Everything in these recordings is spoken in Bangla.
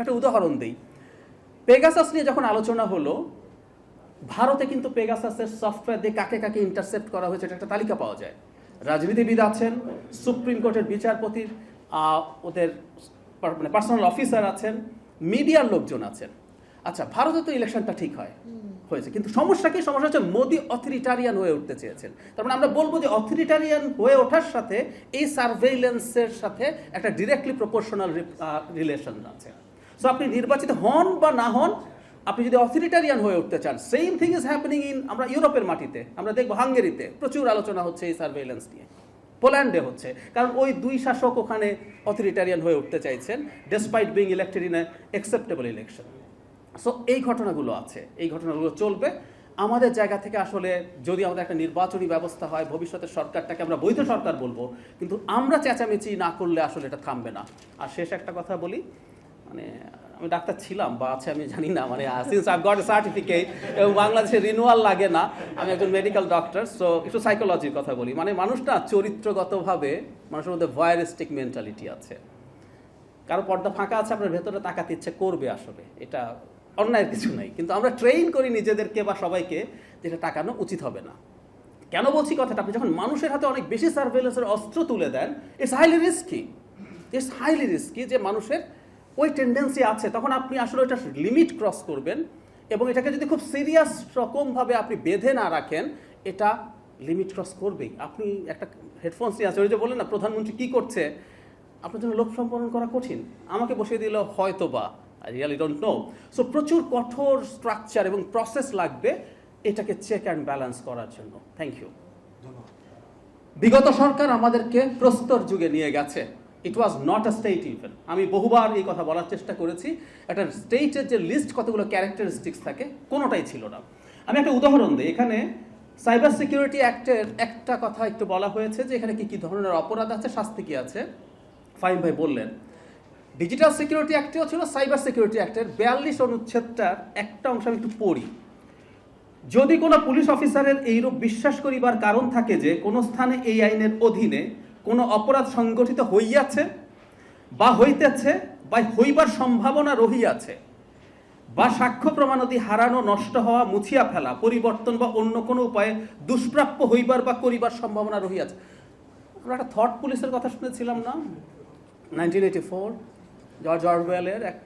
একটা উদাহরণ দিই। পেগাসাস নিয়ে যখন আলোচনা হলো, ভারতে কিন্তু পেগাসাসের সফটওয়্যার দিয়ে কাকে কাকে ইন্টারসেপ্ট করা হয়েছে, এটা একটা তালিকা পাওয়া যায়। রাজনীতিবিদ আছেন সুপ্রিম কোর্টের বিচারপতির ওদের মানে পার্সোনাল অফিসার আছেন মিডিয়ার লোকজন আছেন। আচ্ছা ভারতে তো ইলেকশনটা ঠিক হয়, হয়েছে। কিন্তু সমস্যা কি? সমস্যা হচ্ছে মোদি অথরিটারিয়ান হয়ে উঠতে চেয়েছেন। তার মানে আমরা বলব যে অথরিটারিয়ান হয়ে ওঠার সাথে এই সার্ভেইলেন্সের সাথে একটা ডিরেক্টলি প্রপোর্শনাল রিলেশন আছে। সো আপনি নির্বাচিত হন বা না হন, আপনি যদি অথরিটারিয়ান হয়ে উঠতে চান same thing is happening in আমরা ইউরোপের মাটিতে, আমরা দেখব হাঙ্গেরিতে প্রচুর আলোচনা হচ্ছে এই সার্ভেইলেন্স নিয়ে। পোল্যান্ডে হচ্ছে, কারণ ওই দুই শাসক ওখানে অথরিটারিয়ান হয়ে উঠতে চাইছেন despite being elected in acceptable election so এই ঘটনাগুলো আছে, এই ঘটনাগুলো চলবে। আমাদের জায়গা থেকে আসলে যদি আমাদের একটা নির্বাচনী ব্যবস্থা হয়, ভবিষ্যতের সরকারটাকে আমরা বৈধ সরকার বলব, কিন্তু আমরা চেঁচামেচি না করলে আসলে এটা থামবে না। আর শেষ একটা কথা বলি মানে আমি ডাক্তার ছিলাম বা আছে আমি জানি না মানে সিন্স আই গট সার্টিফিকেট এবং বাংলাদেশে রিনুয়াল লাগে না, আমি একজন মেডিকেল ডক্টর সো একটু সাইকোলজির কথা বলি। মানে মানুষটা চরিত্রগতভাবে মানুষের মধ্যে ভয়ারিস্টিক মেন্টালিটি আছে। কারও পর্দা ফাঁকা আছে, আপনার ভেতরে তাকাতে ইচ্ছে করবে আসলে, এটা অন্যায়ের কিছু নাই। কিন্তু আমরা ট্রেন করি নিজেদেরকে বা সবাইকে যেটা তাকানো উচিত হবে না। কেন বলছি কথাটা? আপনি যখন মানুষের হাতে অনেক বেশি সার্ভেলেন্সের অস্ত্র তুলে দেন it's highly risky it's highly risky যে মানুষের ওই টেন্ডেন্সি আছে তখন আপনি আসলে ওটা লিমিট ক্রস করবেন এবং এটাকে যদি খুব সিরিয়াস রকমভাবে আপনি বেঁধে না রাখেন এটা লিমিট ক্রস করবেই। আপনি একটা হেডফোনস নিয়ে আছে ওই যে বললেন না প্রধানমন্ত্রী কী করছে? আপনার জন্য লোক সম্পন্ন করা কঠিন। আমাকে বসিয়ে দিল হয়তো বা I really don't know so প্রচুর কঠোর স্ট্রাকচার এবং প্রসেস লাগবে এটাকে চেক অ্যান্ড ব্যালেন্স করার জন্য। থ্যাংক ইউ বিগত সরকার আমাদেরকে প্রস্তর যুগে নিয়ে গেছে। It was not a state even আমি বহুবার এই কথা বলার চেষ্টা করেছি। একটা স্টেটের যে লিস্ট কতগুলো ক্যারেক্টারিস্টিক্স থাকে, কোনোটাই ছিল না। আমি একটা উদাহরণ দিই। এখানে সাইবার সিকিউরিটি অ্যাক্টের একটা কথা একটু বলা হয়েছে যে এখানে কি কি ধরনের অপরাধ আছে, শাস্তি কি আছে? ফাইম ভাই বললেন ডিজিটাল সিকিউরিটি অ্যাক্টেও ছিল সাইবার সিকিউরিটি অ্যাক্টের বিয়াল্লিশ অনুচ্ছেদটার একটা অংশ আমি একটু পড়ি। যদি কোনো পুলিশ অফিসারের এইরূপ বিশ্বাস করিবার কারণ থাকে যে কোনো স্থানে এই আইনের অধীনে কোনো অপরাধ সংগঠিত হইয়াছে বা হইতেছে বা হইবার সম্ভাবনা রহিয়াছে বা সাক্ষ্য প্রমাণাদি হারানো, নষ্ট হওয়া, মুছিয়া ফেলা, পরিবর্তন বা অন্য কোনো উপায়ে দুষ্প্রাপ্য হইবার বা করিবার সম্ভাবনা রহিয়াছে। আমরা একটা থট পুলিশের কথা শুনেছিলাম না? নাইনটিন এইটি ফোর জর্জ অরওয়েলের এক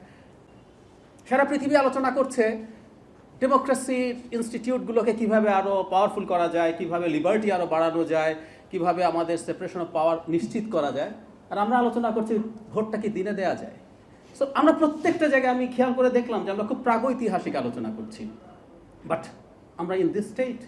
সারা পৃথিবী আলোচনা করছে ডেমোক্রেসি ইনস্টিটিউটগুলোকে কীভাবে আরও পাওয়ারফুল করা যায়, কীভাবে লিবার্টি আরও বাড়ানো যায় কীভাবে আমাদের সেপারেশন অফ পাওয়ার নিশ্চিত করা যায়, আর আমরা আলোচনা করছি ভোটটা কি দিনে দেওয়া যায়। সো আমরা প্রত্যেকটা জায়গায় আমি খেয়াল করে দেখলাম যে আমরা খুব প্রাগৈতিহাসিক আলোচনা করছি। বাট আমরা ইন দিস স্টেট